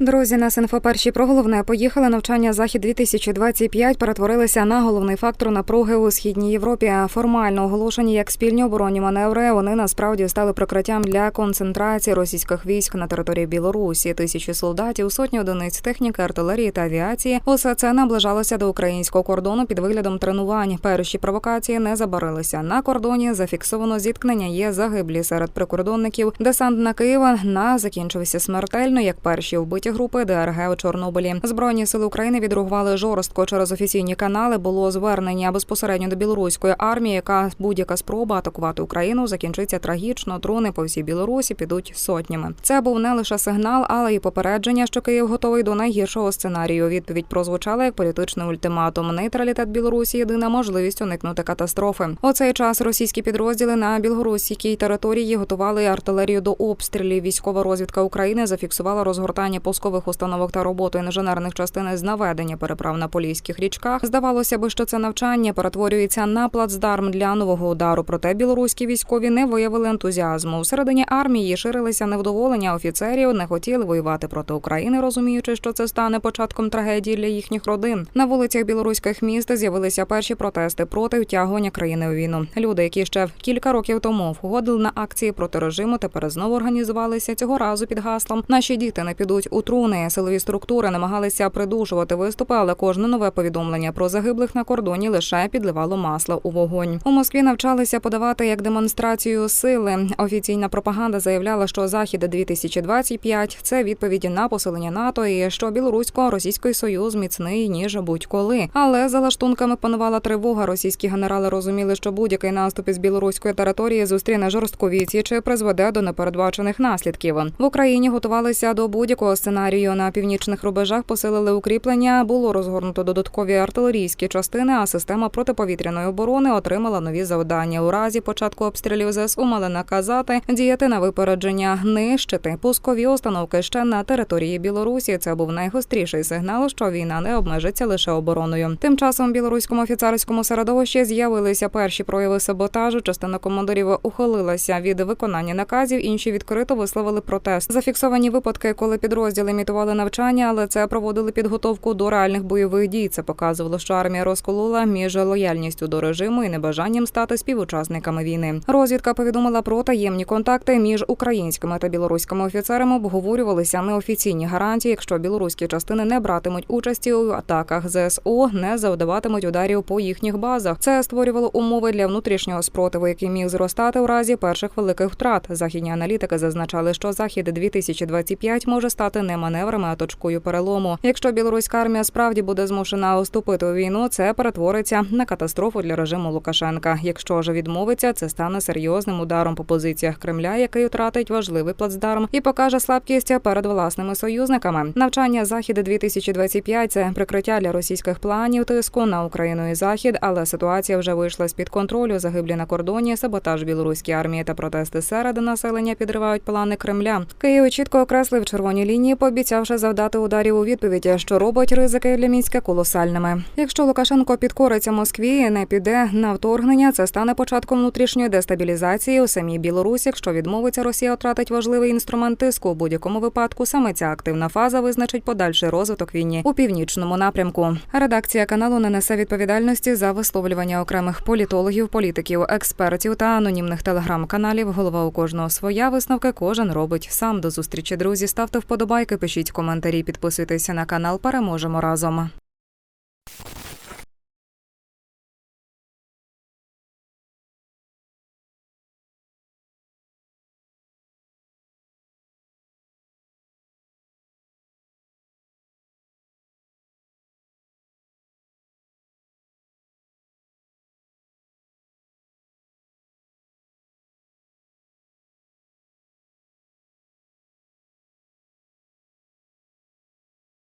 Друзі, нас інфоперші про головне поїхали. Навчання захід 2025 перетворилися на головний фактор напруги у східній Європі. Формально оголошені як спільні оборонні маневри. Вони насправді стали прикриттям для концентрації російських військ на території Білорусі. Тисячі солдатів, сотні одиниць техніки, артилерії та авіації. Усе це наближалося до українського кордону під виглядом тренувань. Перші провокації не забарилися. На кордоні зафіксовано зіткнення. Є загиблі серед прикордонників. Десант на Києва на закінчився смертельно, як перші вбиті групи ДРГ у Чорнобилі. Збройні сили України відреагували жорстко через офіційні канали. Було звернення безпосередньо до білоруської армії, яка будь-яка спроба атакувати Україну закінчиться трагічно. Дрони по всій Білорусі підуть сотнями. Це був не лише сигнал, але й попередження, що Київ готовий до найгіршого сценарію. Відповідь прозвучала як політичний ультиматум. Нейтралітет Білорусі єдина можливість уникнути катастрофи. У цей час російські підрозділи на білоруській території готували артилерію до обстрілів. Військова розвідка України зафіксувала розгортання пускових установок та роботу інженерних частин з наведення переправ на поліських річках. Здавалося би, що це навчання перетворюється на плацдарм для нового удару. Проте білоруські військові не виявили ентузіазму. Всередині армії ширилися невдоволення офіцерів, не хотіли воювати проти України, розуміючи, що це стане початком трагедії для їхніх родин. На вулицях білоруських міст з'явилися перші протести проти втягування країни у війну. Люди, які ще кілька років тому входили на акції проти режиму, тепер знову організувалися цього разу під гаслом. Наші діти не підуть у труни. Силові структури намагалися придушувати виступи, але кожне нове повідомлення про загиблих на кордоні лише підливало масло у вогонь. У Москві навчалися подавати як демонстрацію сили. Офіційна пропаганда заявляла, що захід 2025 – це відповіді на посилення НАТО і що білорусько-російський союз міцний ніж будь-коли. Але за лаштунками панувала тривога. Російські генерали розуміли, що будь-який наступ із білоруської території зустріне жорстку відсіч і призведе до непередбачених наслідків. В Україні готувалися до будь-якого сценарію. На північних рубежах посилили укріплення. Було розгорнуто додаткові артилерійські частини. А система протиповітряної оборони отримала нові завдання. У разі початку обстрілів ЗСУ мали наказати діяти на випередження, нищити пускові установки ще на території Білорусі. Це був найгостріший сигнал, що війна не обмежиться лише обороною. Тим часом в білоруському офіцерському середовищі з'явилися перші прояви саботажу. Частина командирів ухилилася від виконання наказів. Інші відкрито висловили протест. Зафіксовані випадки, коли підрозділи імітували навчання, але це проводили підготовку до реальних бойових дій. Це показувало, що армія розколола між лояльністю до режиму і небажанням стати співучасниками війни. Розвідка повідомила про таємні контакти між українськими та білоруськими офіцерами. Обговорювалися неофіційні гарантії, якщо білоруські частини не братимуть участі у атаках ЗСУ, не завдаватимуть ударів по їхніх базах. Це створювало умови для внутрішнього спротиву, який міг зростати у разі перших великих втрат. Західні аналітики зазначали, що захід 2025 може стати не маневрами, а точкою перелому. Якщо білоруська армія справді буде змушена уступити у війну, це перетвориться на катастрофу для режиму Лукашенка. Якщо ж відмовиться, це стане серйозним ударом по позиціях Кремля, який втратить важливий плацдарм і покаже слабкість перед власними союзниками. Навчання захід 2025 – це прикриття для російських планів тиску на Україну і захід, але ситуація вже вийшла з під контролю. Загиблі на кордоні, саботаж білоруської армії та протести серед населення підривають плани Кремля. Київ чітко окреслив червоні лінії, пообіцявши завдати ударів у відповідь, що робить ризики для мінська колосальними. Якщо Лукашенко підкориться Москві, і не піде на вторгнення, це стане початком внутрішньої дестабілізації у самій Білорусі. Якщо відмовиться, Росія втратить важливий інструмент тиску. У будь-якому випадку саме ця активна фаза визначить подальший розвиток війні у північному напрямку. Редакція каналу не несе відповідальності за висловлювання окремих політологів, політиків, експертів та анонімних телеграм-каналів. Голова у кожного своя висновки кожен робить сам. До зустрічі друзі. Ставте вподобайки, пишіть коментарі, підписуйтеся на канал. Переможемо разом.